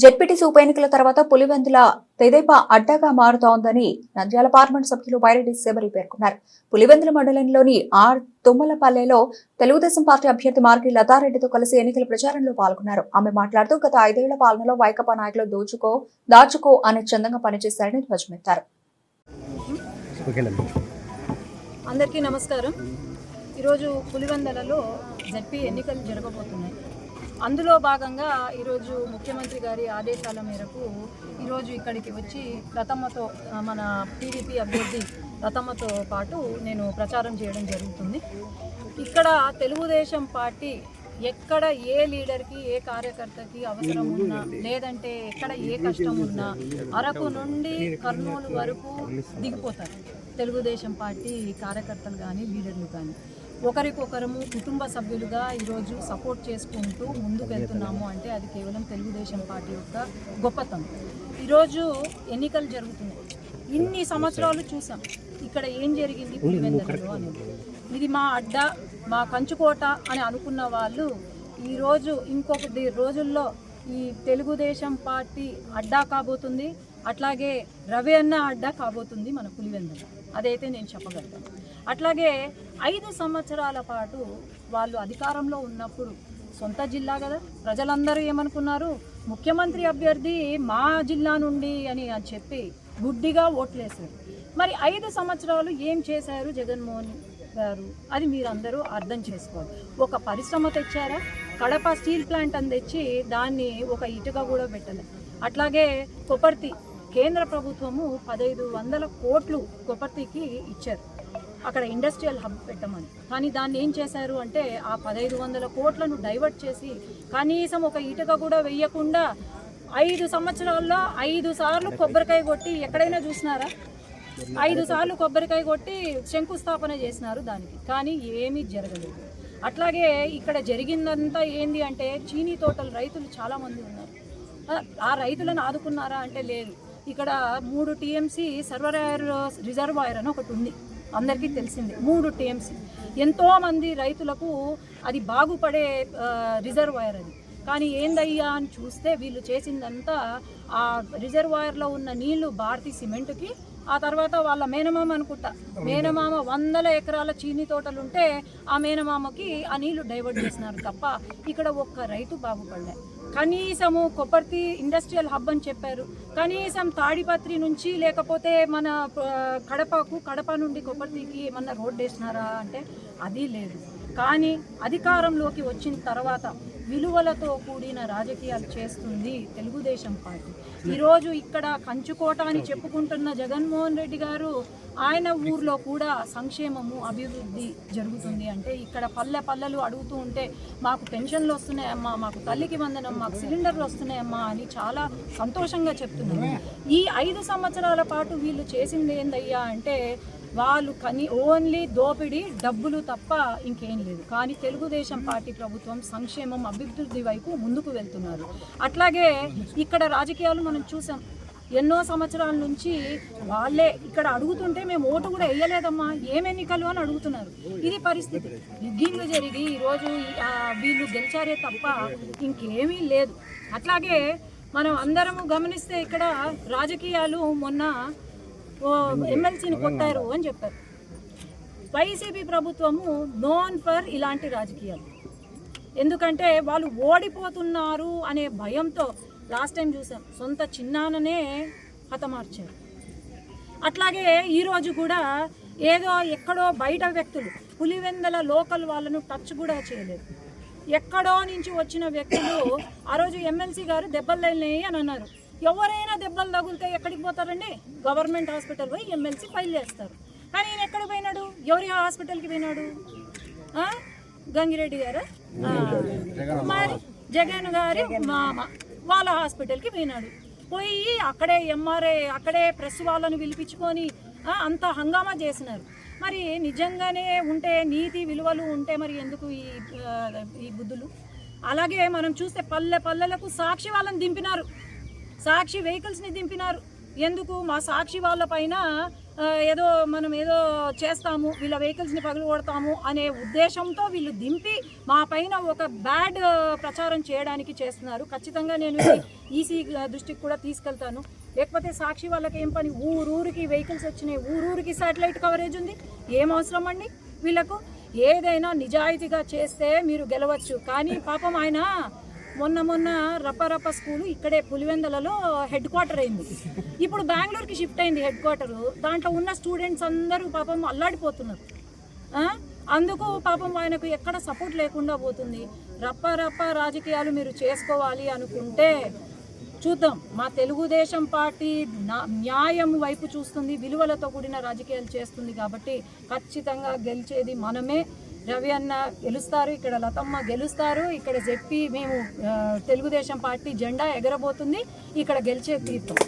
ZPTC ఉప ఎన్నికల తర్వాత పులివెందుల తెదేపా అడ్డాగా మారుతోందని నంద్యాల పార్లమెంట్ సభ్యులు వైరెడ్డి శబరి పేర్కొన్నారు. పులివెందుల మండలంలోని ఆర్ తుమ్మలపల్లెలో తెలుగుదేశం పార్టీ అభ్యర్థి మార్గి లతారెడ్డితో కలిసి ఎన్నికల ప్రచారంలో పాల్గొన్నారు. ఆమె మాట్లాడుతూ గత ఐదేళ్ళ పాలనలో వైకపా నాయకులు దోచుకో దాచుకో అనే చందంగా పనిచేశారని ధ్వజమెత్తారు. అందరికీ నమస్కారం. ఈరోజు పులివెందలలో జడ్పీ ఎన్నికలు జరగబోతున్నాయి. అందులో భాగంగా ఈరోజు ముఖ్యమంత్రి గారి ఆదేశాల మేరకు ఈరోజు ఇక్కడికి వచ్చి రతమ్మతో మన టీడీపీ అభ్యర్థి రతమ్మతో పాటు నేను ప్రచారం చేయడం జరుగుతుంది. ఇక్కడ తెలుగుదేశం పార్టీ ఎక్కడ ఏ లీడర్కి ఏ కార్యకర్తకి అవసరం ఉన్నా లేదంటే ఎక్కడ ఏ కష్టం ఉన్నా అరకు నుండి కర్నూలు వరకు దిగిపోతారు. తెలుగుదేశం పార్టీ కార్యకర్తలు కానీ లీడర్లు కానీ ఒకరికొకరము కుటుంబ సభ్యులుగా ఈరోజు సపోర్ట్ చేసుకుంటూ ముందుకు వెళ్తున్నాము అంటే అది కేవలం తెలుగుదేశం పార్టీ యొక్క గొప్పతనం. ఈరోజు ఎన్నికలు జరుగుతున్నాయి. ఇన్ని సంవత్సరాలు చూసాం. ఇక్కడ ఏం జరిగింది? పులివెందులలో అనేది ఇది మా అడ్డ మా కంచుకోట అని అనుకున్న వాళ్ళు ఈరోజు ఇంకొకటి రోజుల్లో ఈ తెలుగుదేశం పార్టీ అడ్డా కాబోతుంది. అట్లాగే రవి అన్న అడ్డా కాబోతుంది మన పులివెందుల అదైతే నేను చెప్పగలుగుతాను. అట్లాగే ఐదు సంవత్సరాల పాటు వాళ్ళు అధికారంలో ఉన్నప్పుడు సొంత జిల్లా కదా ప్రజలందరూ ఏమనుకున్నారు? ముఖ్యమంత్రి అభ్యర్థి మా జిల్లా నుండి అని అని చెప్పి గుడ్డిగా ఓట్లేశారు. మరి ఐదు సంవత్సరాలు ఏం చేశారు జగన్మోహన్ గారు? అది మీరందరూ అర్థం చేసుకోవాలి. ఒక పరిశ్రమ తెచ్చారా? కడప స్టీల్ ప్లాంట్ అని తెచ్చి దాన్ని ఒక ఇటుక కూడా పెట్టలేదు అట్లాగే కొపర్తి కేంద్ర ప్రభుత్వము పదహైదు వందల కోట్లు కొపర్తికి ఇచ్చారు. అక్కడ ఇండస్ట్రియల్ హబ్ పెట్టమని. కానీ దాన్ని ఏం చేశారు అంటే ఆ పదహైదు వందల కోట్లను డైవర్ట్ చేసి కనీసం ఒక ఇటుక కూడా వెయ్యకుండా ఐదు సంవత్సరాల్లో ఐదు సార్లు కొబ్బరికాయ కొట్టి ఎక్కడైనా చూసినారా? ఐదు సార్లు కొబ్బరికాయ కొట్టి శంకుస్థాపన చేసినారు దానికి. కానీ ఏమీ జరగలేదు. అట్లాగే ఇక్కడ జరిగిందంతా ఏంది అంటే చీనీ తోటలు రైతులు చాలామంది ఉన్నారు. ఆ- ఆ రైతులను ఆదుకున్నారా అంటే లేదు. ఇక్కడ మూడు టీఎంసీ సర్వరాయర్ రిజర్వాయర్ అని ఒకటి ఉంది. అందరికీ తెలిసింది. మూడు టీఎంసీ. ఎంతోమంది రైతులకు అది బాగుపడే రిజర్వాయర్ అది. కానీ ఏందయ్యా అని చూస్తే వీళ్ళు చేసిందంతా ఆ రిజర్వాయర్లో ఉన్న నీళ్ళు భారతీ సిమెంట్కి ఆ తర్వాత వాళ్ళ మేనమామ అనుకుంటా. మేనమామ వందల ఎకరాల చీనీ తోటలు ఉంటే ఆ మేనమామకి ఆ నీళ్ళు డైవర్ట్ చేసినారు తప్ప ఇక్కడ ఒక్క రైతు బాగుపడలే. కనీసము కొప్పర్తి ఇండస్ట్రియల్ హబ్ అని చెప్పారు. కనీసం తాడిపత్రి నుంచి లేకపోతే మన కడపకు కడప నుండి కొప్పర్తికి ఏమన్నా రోడ్ వేసినారా అంటే అది లేదు. కానీ అధికారంలోకి వచ్చిన తర్వాత విలువలతో కూడిన రాజకీయాలు చేస్తుంది తెలుగుదేశం పార్టీ. ఈరోజు ఇక్కడ కంచుకోట అని చెప్పుకుంటున్న జగన్మోహన్ రెడ్డి గారు ఆయన ఊర్లో కూడా సంక్షేమము అభివృద్ధి జరుగుతుంది అంటే ఇక్కడ పల్లె పల్లెలు అడుగుతూ ఉంటే మాకు పెన్షన్లు వస్తున్నాయమ్మా మాకు తల్లికి వందనం మాకు సిలిండర్లు వస్తున్నాయమ్మా అని చాలా సంతోషంగా చెప్తున్నారు. ఈ ఐదు సంవత్సరాల పాటు వీళ్ళు చేసింది ఏందయ్యా అంటే వాళ్ళు కని ఓన్లీ దోపిడీ డబ్బులు తప్ప ఇంకేం లేదు. కానీ తెలుగుదేశం పార్టీ ప్రభుత్వం సంక్షేమం అభివృద్ధి వైపు ముందుకు వెళ్తున్నారు. అట్లాగే ఇక్కడ రాజకీయాలు మనం చూసాం. ఎన్నో సంవత్సరాల నుంచి వాళ్ళే ఇక్కడ అడుగుతుంటే మేము ఓటు కూడా వేయలేదమ్మా ఏం ఎన్నికలు అని అడుగుతున్నారు. ఇది పరిస్థితి. రిగ్గింగ్ జరిగి ఈరోజు వీళ్ళు గెలిచారే తప్ప ఇంకేమీ లేదు. అట్లాగే మనం అందరము గమనిస్తే ఇక్కడ రాజకీయాలు మొన్న ఎమ్మెల్సీని కొట్టారు అని చెప్పారు. వైసీపీ ప్రభుత్వము నోన్ ఫర్ ఇలాంటి రాజకీయాలు. ఎందుకంటే వాళ్ళు ఓడిపోతున్నారు అనే భయంతో లాస్ట్ టైం చూసాం. సొంత చిన్నాననే హతమార్చారు. అట్లాగే ఈరోజు కూడా ఏదో ఎక్కడో బయట వ్యక్తులు పులివెందల లోకల్ వాళ్ళను టచ్ కూడా చేయలేదు. ఎక్కడో నుంచి వచ్చిన వ్యక్తులు ఆ రోజు ఎమ్మెల్సీ గారు దెబ్బలు అని అన్నారు. ఎవరైనా దెబ్బలు తగిలితే ఎక్కడికి పోతారండి? గవర్నమెంట్ హాస్పిటల్ పోయి ఎమ్మెల్సీ ఫైల్ చేస్తారు. కానీ ఈయన ఎక్కడ పోయినాడు? ఎవరి హాస్పిటల్కి పోయినాడు? గంగిరెడ్డి గారు? మరి జగన్ గారి మామ వాళ్ళ హాస్పిటల్కి పోయినాడు. పోయి అక్కడే ఎంఆర్ఐ అక్కడే ప్రెస్ వాళ్ళని పిలిపించుకొని అంత హంగామా చేసినారు. మరి నిజంగానే ఉంటే నీతి విలువలు ఉంటే మరి ఎందుకు ఈ ఈ బుద్ధులు? అలాగే మనం చూస్తే పల్లె పల్లెలకు సాక్షి వాళ్ళని దింపినారు. సాక్షి వెహికల్స్ని దింపినారు. ఎందుకు? మా సాక్షి వాళ్ళ పైన ఏదో మనం ఏదో చేస్తాము వీళ్ళ వెహికల్స్ని పగలగొడతాము అనే ఉద్దేశంతో వీళ్ళు దింపి మా పైన ఒక బ్యాడ్ ప్రచారం చేయడానికి చేస్తున్నారు. ఖచ్చితంగా నేను ఈసీ దృష్టికి కూడా తీసుకెళ్తాను. లేకపోతే సాక్షి వాళ్ళకి ఏం పని? ఊరూరికి వెహికల్స్ వచ్చినాయి. ఊరూరికి శాటిలైట్ కవరేజ్ ఉంది. ఏం అవసరం అండి వీళ్ళకు? ఏదైనా నిజాయితీగా చేస్తే మీరు గెలవచ్చు. కానీ పాపం ఆయన మొన్న మొన్న రపరప స్కూలు ఇక్కడే పులివెందలలో హెడ్ క్వార్టర్ అయింది. ఇప్పుడు బెంగళూరుకి షిఫ్ట్ అయింది హెడ్ క్వార్టరు దాంట్లో ఉన్న స్టూడెంట్స్ అందరూ పాపం అల్లాడిపోతున్నారు. అందుకు పాపం ఆయనకు ఎక్కడ సపోర్ట్ లేకుండా పోతుంది. రప్ప రాజకీయాలు మీరు చేసుకోవాలి అనుకుంటే చూద్దాం. మా తెలుగుదేశం పార్టీ న్యాయం వైపు చూస్తుంది విలువలతో కూడిన రాజకీయాలు చేస్తుంది కాబట్టి ఖచ్చితంగా గెలిచేది మనమే. రవి అన్న గెలుస్తారు ఇక్కడ లతమ్మ గెలుస్తారు ఇక్కడ చెప్పి మేము తెలుగుదేశం పార్టీ జెండా ఎగరబోతుంది ఇక్కడ గెలిచే తీర్థం